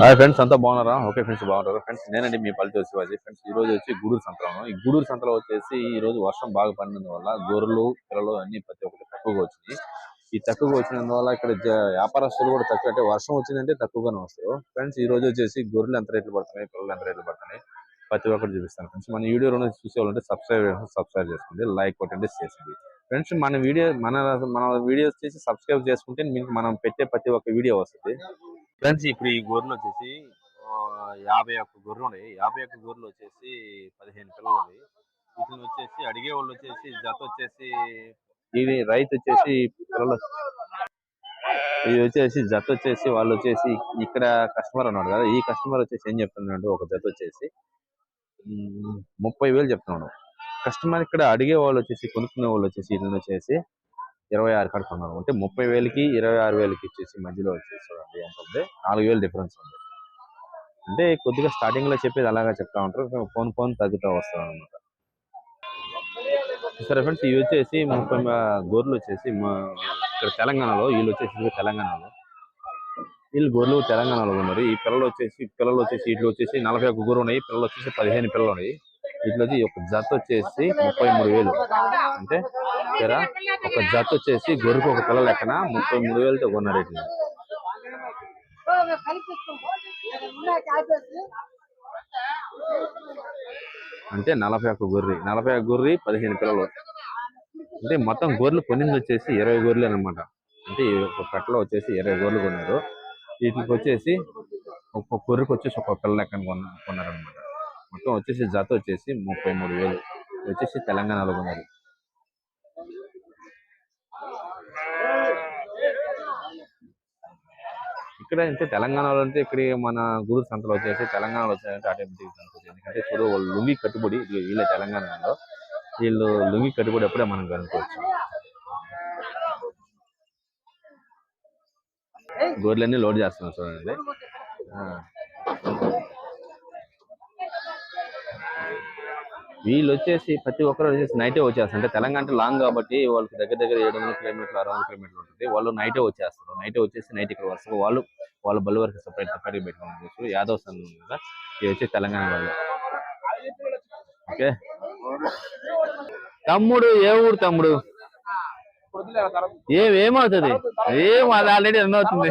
Hi friends అంతా బాగున్నారా? Okay friends బాగున్నారు ఫ్రెండ్స్ నేనండి మీ పల్లెటూరు శివాజీ ఫ్రెండ్స్ ఈ రోజు వచ్చి గూడూరు సంతలో ఈ గూడూరు సంతలో వచ్చేసి ఈ రోజు వర్షం బాగా పడినందు వల్ల గొర్రెలు పిల్లలు అన్ని ప్రతి ఒక్కటి తక్కువగా వచ్చింది ఈ తక్కువగా వచ్చినందువల్ల ఇక్కడ వ్యాపారస్తులు కూడా తక్కువ అంటే వర్షం వచ్చిందంటే తక్కువగానే వస్తారు ఫ్రెండ్స్ ఈ రోజు వచ్చేసి గొర్రెలు ఎంత రేట్లు పడుతున్నాయి పిల్లలు ఎంత రేట్లు పడుతున్నాయి ప్రతి ఒక్కటి చూపిస్తాను. ఫ్రెండ్స్ మన వీడియో చూసే వాళ్ళంటే సబ్స్క్రైబ్ సబ్స్క్రైబ్ చేసుకోండి లైక్ కొట్టండి చేసింది ఫ్రెండ్స్ మన వీడియో మన మన వీడియోస్ చేసి సబ్స్క్రైబ్ చేసుకుంటే మీకు మనం పెట్టే ప్రతి ఒక్క వీడియో వస్తుంది. ఫ్రెండ్స్ ఇప్పుడు ఈ గొర్రెలు వచ్చేసి ఆ, యాభై ఒక్క గొర్రెలు ఉన్నాయి యాభై ఒక్క గొర్రెలు వచ్చేసి పదిహేను పిల్లలు ఉన్నాయి వీటిని వచ్చేసి అడిగే వాళ్ళు వచ్చేసి జత వచ్చేసి ఇది రైతు వచ్చేసి పిల్లలు ఇది వచ్చేసి జత వచ్చేసి వాళ్ళు వచ్చేసి ఇక్కడ కస్టమర్ ఉన్నాడు కదా ఈ కస్టమర్ వచ్చేసి ఏం చెప్తున్నాడు ఒక జత వచ్చేసి ముప్పై వేలు చెప్తున్నాడు. కస్టమర్ ఇక్కడ అడిగే వాళ్ళు వచ్చేసి కొనుక్కునే వాళ్ళు వచ్చేసి ఇతను వచ్చేసి ఇరవై ఆరు కాడ అంటే ముప్పై వేలకి ఇరవై ఆరు వేలకి ఇచ్చేసి మధ్యలో వచ్చేసి ఎంత ఉంది నాలుగు వేలు డిఫరెన్స్ ఉంది. అంటే కొద్దిగా స్టార్టింగ్లో చెప్పేది అలాగా చెప్తా ఉంటారు. ఫోన్ ఫోన్ తగ్గుతూ వస్తుంది అనమాట సరే ఫ్రెండ్స్ ఇవి వచ్చేసి ముప్పై గొర్రెలు వచ్చేసి మా- ఇక్కడ తెలంగాణలో వీళ్ళు వచ్చేసి తెలంగాణలో. వీళ్ళు గొర్రెలు తెలంగాణలో ఉన్నారు. ఈ పిల్లలు వచ్చేసి పిల్లలు వచ్చేసి వీటిలో వచ్చేసి నలభై ఒక్క గొర్రెలు ఉన్నాయి. పిల్లలు వచ్చేసి పదిహేను పిల్లలు ఉన్నాయి. వీటిలో ఒక జత వచ్చేసి ముప్పై మూడు వేలు. అంటే సరే ఒక జత వచ్చేసి గొర్రెకు ఒక పిల్ల లెక్కన ముప్పై మూడు వేలతో కొన్నారు ఇట్లా అంటే నలభై ఒక్క గొర్రె. నలభై ఒక్క గొర్రె పదిహేను పిల్లలు. అంటే మొత్తం గొర్రెలు కొనింది వచ్చేసి ఇరవై గొర్రెలు అనమాట అంటే ఒక కట్టలో వచ్చేసి ఇరవై గొర్రెలు కొన్నారు. వీటికి వచ్చేసి ఒక్కొక్క గొర్రెకి వచ్చేసి ఒక్కొక్క పిల్ల లెక్కన కొన్న కొన్నారనమాట మొత్తం వచ్చేసి జత వచ్చేసి ముప్పై మూడు వేలు. వచ్చేసి తెలంగాణలో కొన్నారు. ఇక్కడ అంటే తెలంగాణలో అంటే ఇక్కడ మన గూడూరు సంతలో వచ్చేసి తెలంగాణలో వచ్చేసి ఆటోమేటిక్ అనుకోవచ్చు ఎందుకంటే చూడు వాళ్ళు లుంగి కట్టుబడి వీళ్ళ తెలంగాణలో వీళ్ళు లుంగి కట్టుబడి అప్పుడే మనం కనుక్కోవచ్చు. గొర్రెలన్నీ లోడ్ చేస్తున్నాం చూడండి. వీళ్ళు వచ్చేసి ప్రతి ఒక్కరు వచ్చేసి నైటే వచ్చేస్తారు. అంటే తెలంగాణ లాంగ్ కాబట్టి వాళ్ళకి దగ్గర దగ్గర ఏడు వందల కిలోమీటర్లు అరవై వందల కిలోమీటర్లు ఉంటుంది. వాళ్ళు నైటే వచ్చేస్తారు. నైటే వచ్చేసి నైట్ ఇక్కడ వస్తారు వాళ్ళు వాళ్ళ బల్లి వరకు సపరేట్ సపరేట్ పెట్టుకుని యాదవ్ సంఘం కదా ఇది వచ్చి తెలంగాణ వాళ్ళు ఓకే తమ్ముడు ఏ ఊరు తమ్ముడు? ఏం ఏమవుతుంది? ఏం అది ఆల్రెడీ రన్ అవుతుంది.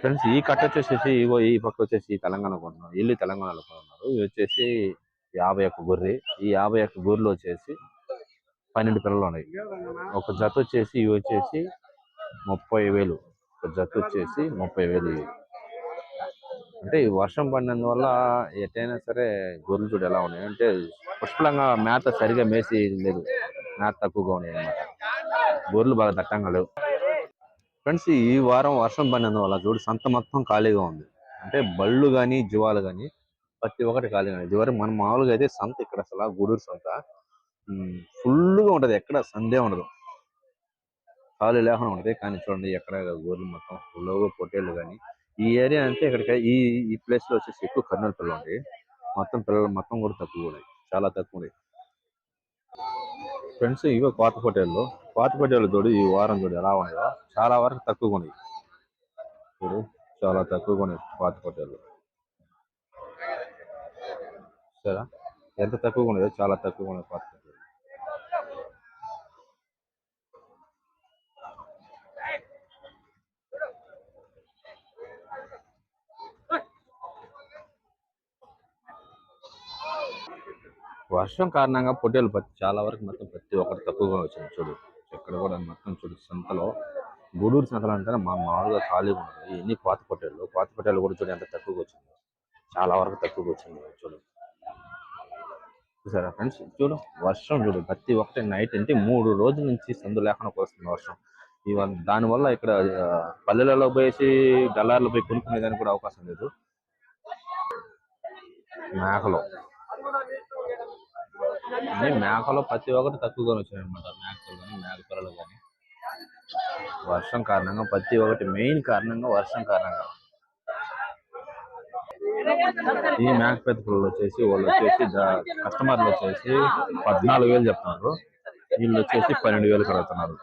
ఫ్రెండ్స్ ఈ కట్ట వచ్చేసి ఇగో ఈ పక్క వచ్చేసి తెలంగాణ కొన్నారు వీళ్ళు తెలంగాణలో కొన్నారు ఇవి వచ్చేసి యాభై ఒక్క గొర్రె. ఈ యాభై ఒక్క గొర్రెలు వచ్చేసి పన్నెండు పిల్లలు ఉన్నాయి. ఒక జత వచ్చేసి ఇవి వచ్చేసి ముప్పై వేలు. ఒక జత వచ్చేసి ముప్పై వేలు ఇవి. అంటే ఈ వర్షం పడినందువల్ల ఎటైనా సరే గొర్రెలు చూడు ఎలా ఉన్నాయి. అంటే పుష్కలంగా మేత సరిగా మేసి లేదు. మేత తక్కువగా ఉన్నాయి అన్నమాట. గొర్రెలు బాగా దట్టంగా లేవు. ఫ్రెండ్స్ ఈ వారం వర్షం పడినందువల్ల చూడు సంత మొత్తం ఖాళీగా ఉంది. అంటే బళ్ళు కానీ జీవాలు కానీ ప్రతి ఒక్కటి ఖాళీ ఉంది. ఇదివరకు మనం మామూలుగా అయితే సంత ఇక్కడ అసలు గూడూరు సంత. ఫుల్గా ఉంటది. ఎక్కడ సందే ఉండదు. ఖాళీ లేకుండా ఉంటది. కానీ చూడండి ఎక్కడ గొర్రెలు మొత్తం ఫుల్గా పొట్టేళ్ళు కానీ ఈ ఏరియా అంటే ఇక్కడికి ఈ ఈ ప్లేస్లో వచ్చేసి ఎక్కువ కర్నూలు పిల్లలు ఉంటాయి. మొత్తం పిల్లలు మొత్తం కూడా తక్కువ ఉన్నాయి. చాలా తక్కువ ఉన్నాయి. ఫ్రెండ్స్ ఇవో కోత పొట్టేళ్ళు. కోత పొట్టేళ్ళు చూడు ఈ వారం చూడు ఎలా ఉన్నాయో. చాలా వరకు తక్కువగా ఉన్నాయి. చూడు చాలా తక్కువగా ఉన్నాయి కోత పొట్టేళ్ళు. చూసారా? ఎంత తక్కువగా ఉండేదో చాలా తక్కువగా ఉన్నాయి కోత వర్షం కారణంగా పొట్టేలు పత్తి చాలా వరకు మొత్తం ప్రతి ఒక్కటి తక్కువగా వచ్చింది. చూడు ఎక్కడ కూడా మొత్తం చూడు సంతలో గూడూరు సంతలు అంటే మా మామూలుగా ఖాళీగా ఉన్నాయి ఎన్ని పాత పొట్టేళ్ళు పాత పొట్టేళ్ళు కూడా చూడు ఎంత తక్కువగా వచ్చింది చాలా వరకు తక్కువగా వచ్చింది. చూడు చూసారా ఫ్రెండ్స్? చూడు వర్షం చూడు ప్రతి ఒక్కటి నైట్ అంటే మూడు రోజుల నుంచి సందు లేకుండా వస్తుంది వర్షం. ఇవన్న దానివల్ల ఇక్కడ పల్లెలలో పోయేసి డల్లార్లు పోయి కొనుక్కునేదానికి కూడా అవకాశం లేదు. మేకలు. అన్ని మేకలు ప్రతి ఒక్కటి తక్కువగా వచ్చినాయి అనమాట మేకలు కానీ మేక పిల్లలు కానీ వర్షం కారణంగా ప్రతి ఒక్కటి మెయిన్ కారణంగా వర్షం కారణంగా. ఈ మేక పెద్ద పిల్లలు వచ్చేసి వాళ్ళు వచ్చేసి కస్టమర్లు వచ్చేసి పద్నాలుగు వేలు చెప్తున్నారు. వీళ్ళు వచ్చేసి పన్నెండు వేలు కడుగుతున్నారు.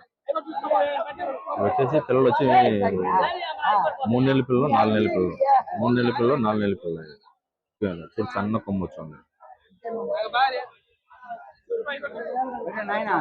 వచ్చేసి పిల్లలు వచ్చి మూడు నెలల పిల్లలు నాలుగు నెలల పిల్లలు. మూడు నెలల పిల్లలు నాలుగు నెలల పిల్లలు. సన్న కొమ్ము వచ్చింది. నాయన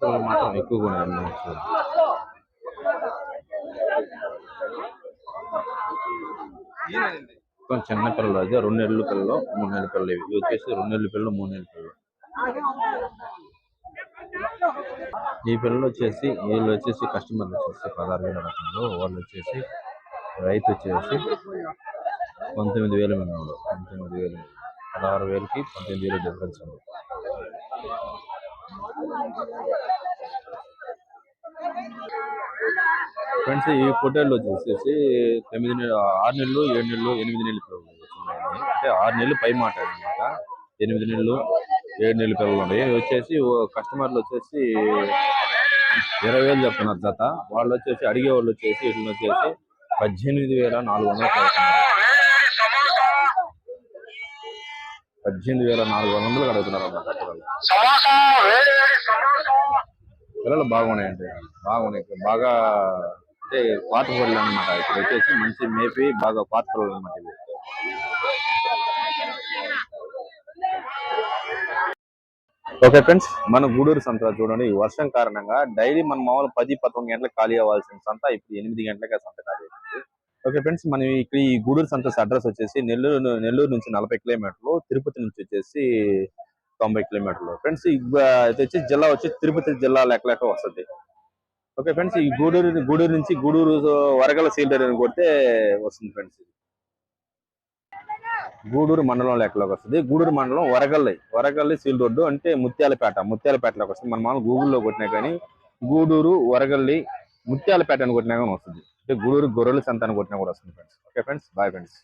పిల్లలు మాత్రం ఎక్కువగా ఉన్నాయి. కొంచెం చిన్న పిల్లలు అదే రెండు నెలల పిల్లలు మూడు నెలల పిల్లలు ఇవి. ఇవి వచ్చేసి రెండు నెలల పిల్లలు మూడు నెలల పిల్లలు. ఈ పిల్లలు వచ్చేసి వీళ్ళు వచ్చేసి కస్టమర్లు వచ్చేసి పదహారు వేల రకంలో వాళ్ళు వచ్చేసి రైతు వచ్చేసి పంతొమ్మిది వేలు మినిమం. పంతొమ్మిది వేలు. పదహారు వేలకి పంతొమ్మిది వేలు డిఫరెన్స్ ఉంది. ఫ్రెండ్స్ ఈ పొట్టేళ్ళు వచ్చేసి తొమ్మిది నెలలు ఆరు నెలలు ఏడు నెలలు ఎనిమిది నెలలు పిల్లలు అంటే ఆరు నెలలు పై మాట అనమాట ఎనిమిది నెలలు ఏడు నెలలు పిల్లలు ఉన్నాయి వచ్చేసి కస్టమర్లు వచ్చేసి ఇరవై వేలు చెప్తున్నారు జత. వాళ్ళు వచ్చేసి అడిగే వాళ్ళు వచ్చేసి ఇట్లా వచ్చేసి పద్దెనిమిది వేల నాలుగు వందలు పద్దెనిమిది వేల నాలుగు వందలు కడుగుతున్నారు అన్నమాట పిల్లలు పిల్లలు బాగున్నాయండి. బాగున్నాయి. బాగా అంటే పాత పిల్లలు అనమాట ఇక్కడ వచ్చేసి మంచి మేపి బాగా పాత పిల్లలు అనమాట ఇవి. ఓకే ఫ్రెండ్స్ మన గూడూరు సంత చూడండి. ఈ వర్షం కారణంగా డైలీ మన మామూలు పది పదకొండు గంటలకు ఖాళీ అవ్వాల్సిన సంత ఇప్పుడు ఎనిమిది గంటలకే సంత ఖాళీ అవుతుంది ఓకే ఫ్రెండ్స్ మనం ఇక్కడ ఈ గూడూరు సంతోష్ అడ్రస్ వచ్చేసి నెల్లూరు నెల్లూరు నుంచి నలభై కిలోమీటర్లు తిరుపతి నుంచి వచ్చేసి తొంభై కిలోమీటర్లు. ఫ్రెండ్స్ ఇది వచ్చి జిల్లా వచ్చి తిరుపతి జిల్లా లెక్క లెక్క వస్తుంది. ఓకే ఫ్రెండ్స్ ఈ గూడూరు గూడూరు నుంచి గూడూరు వరగల సీల్డర్ అని కొడితే వస్తుంది ఫ్రెండ్స్ గూడూరు మండలం లెక్కలోకి వస్తుంది. గూడూరు మండలం వరగల్లి వరగల్లి సీల్ రోడ్డు అంటే ముత్యాలపేట ముత్యాలపేటలోకి వస్తుంది. మన మామూలు గూగుల్లో కొట్టినా కానీ గూడూరు వరగల్లి ముత్యాలపేట అని కొట్టినా కానీ వస్తుంది. అంటే గూడూరు గొర్రెల సంతానం కొట్టినా కూడా వస్తుంది friends okay friends boy friends